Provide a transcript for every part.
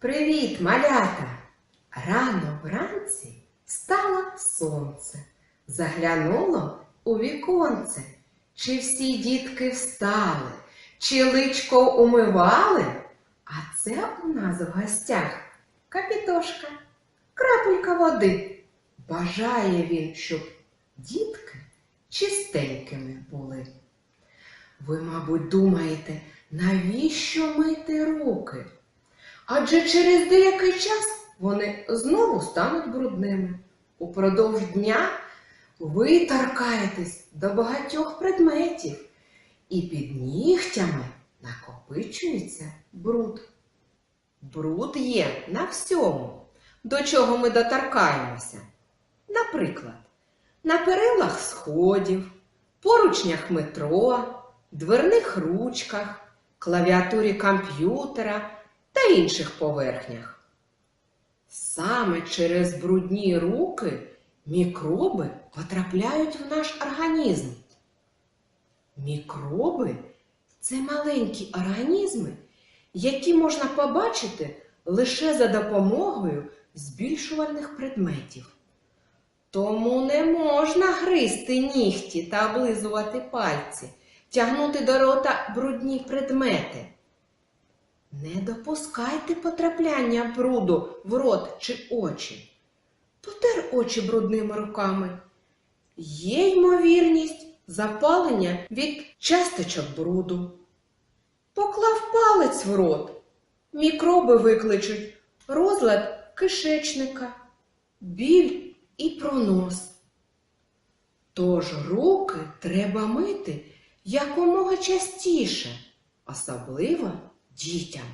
Привіт, малята! Рано вранці стало сонце, заглянуло у віконце. Чи всі дітки встали, чи личко умивали? А це у нас в гостях капітошка, крапелька води. Бажає він, щоб дітки чистенькими були. Ви, мабуть, думаєте, навіщо мити руки? Адже через деякий час вони знову стануть брудними. Упродовж дня ви торкаєтесь до багатьох предметів, і під нігтями накопичується бруд. Бруд є на всьому, до чого ми доторкаємося. Наприклад, на перилах сходів, поручнях метро, дверних ручках, клавіатурі комп'ютера та інших поверхнях. Саме через брудні руки мікроби потрапляють в наш організм. Мікроби це маленькі організми, які можна побачити лише за допомогою збільшувальних предметів. Тому не можна гризти нігті та облизувати пальці, тягнути до рота брудні предмети. Не допускайте потрапляння бруду в рот чи очі. Потер очі брудними руками. Є ймовірність запалення від часточок бруду. Поклав палець в рот. Мікроби викличуть розлад кишечника, біль і пронос. Тож руки треба мити якомога частіше, особливо дітям.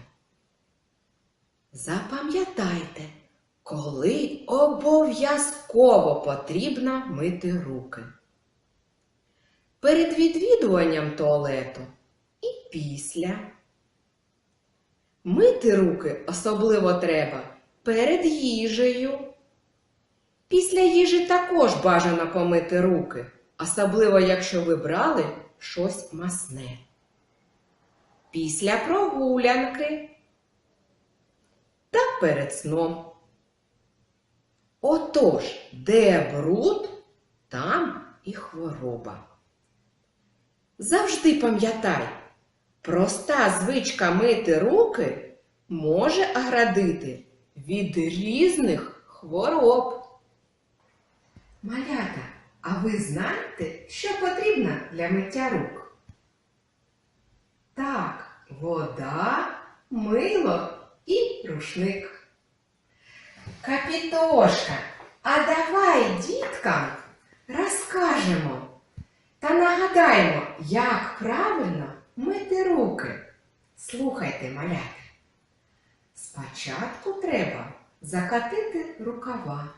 Запам'ятайте, коли обов'язково потрібно мити руки. Перед відвідуванням туалету і після. Мити руки особливо треба перед їжею. Після їжі також бажано помити руки, особливо якщо ви брали щось масне. Після прогулянки та перед сном. Отож, де бруд, там і хвороба. Завжди пам'ятай, проста звичка мити руки може оградити від різних хвороб. Малята, а ви знаєте, що потрібно для миття рук? Так, вода, мило і рушник. Капітошка, а давай діткам розкажемо та нагадаємо, як правильно мити руки. Слухайте, малята. Спочатку треба закатити рукава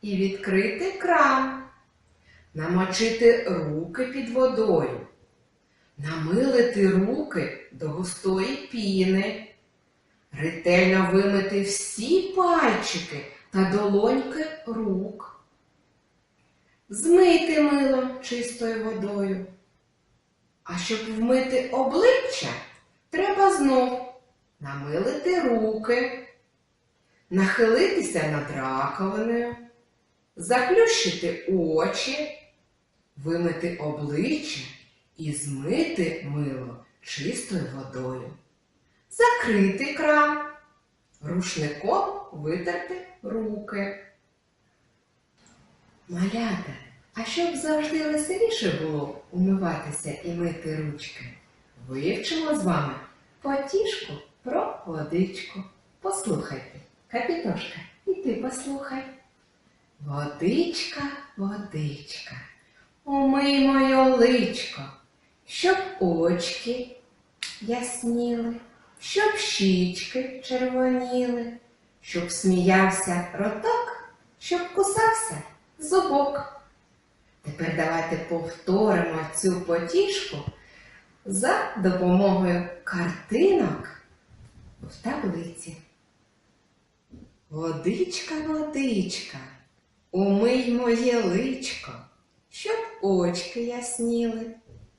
і відкрити кран, намочити руки під водою, намилити руки до густої піни, ретельно вимити всі пальчики та долоньки рук, змити мило чистою водою. А щоб вмити обличчя, треба знов намилити руки, нахилитися над раковиною, заплющити очі, вимити обличчя і змити мило чистою водою, закрити кран, рушником витерти руки. Малята, а щоб завжди веселіше було умиватися і мити ручки, вивчимо з вами потішку про водичку. Послухайте, капітошка, і ти послухай. Водичка, водичка, умий моє личко, щоб очки ясніли, щоб щічки червоніли, щоб сміявся роток, щоб кусався зубок. Тепер давайте повторимо цю потішку за допомогою картинок в таблиці. Водичка, водичка, умий моє личко, щоб очки ясніли,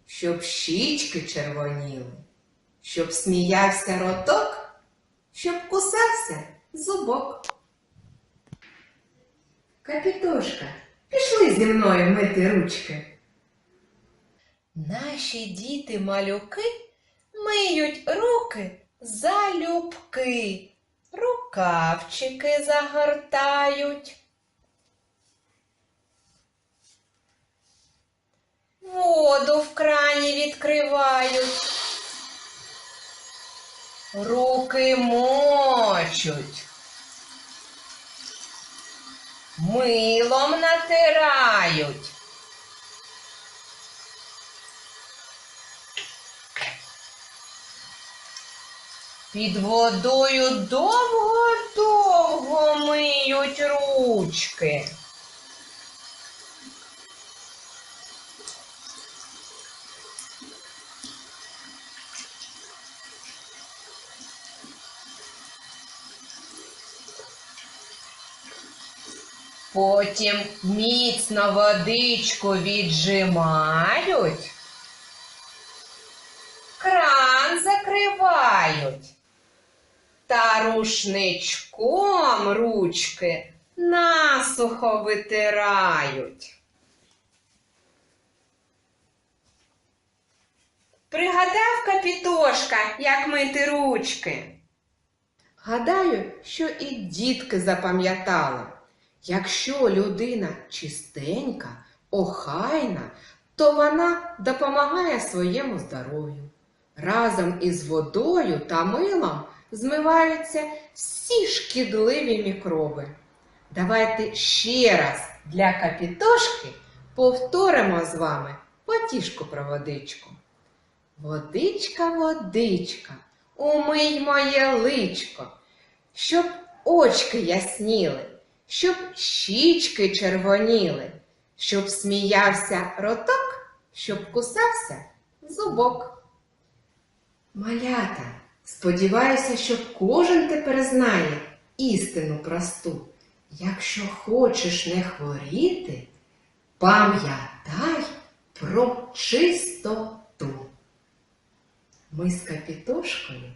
щоб щічки червоніли, щоб сміявся роток, щоб кусався зубок. Капітошка, пішли зі мною мити ручки. Наші діти малюки миють руки залюбки, рукавчики загортають. Відкривають. Руки мочуть. Милом натирають. Під водою довго-довго миють ручки. Потім міцно водичку віджимають, кран закривають та рушничком ручки насухо витирають. Пригадав капітошка, як мити ручки? Гадаю, що і дітки запам'ятали. Якщо людина чистенька, охайна, то вона допомагає своєму здоров'ю. Разом із водою та милом змиваються всі шкідливі мікроби. Давайте ще раз для капітошки повторимо з вами потішку про водичку. Водичка, водичка, умий моє личко, щоб очки ясніли, щоб щічки червоніли, щоб сміявся роток, щоб кусався зубок. Малята, сподіваюся, що кожен тепер знає істину просту. Якщо хочеш не хворіти, пам'ятай про чистоту. Ми з капітошкою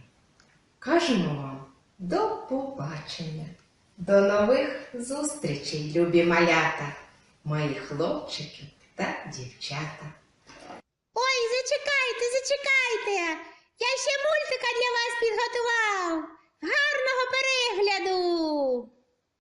кажемо вам до побачення. До нових зустрічей, любі малята, мої хлопчики та дівчата. Ой, зачекайте, зачекайте. Я ще мультика для вас підготував. Гарного перегляду!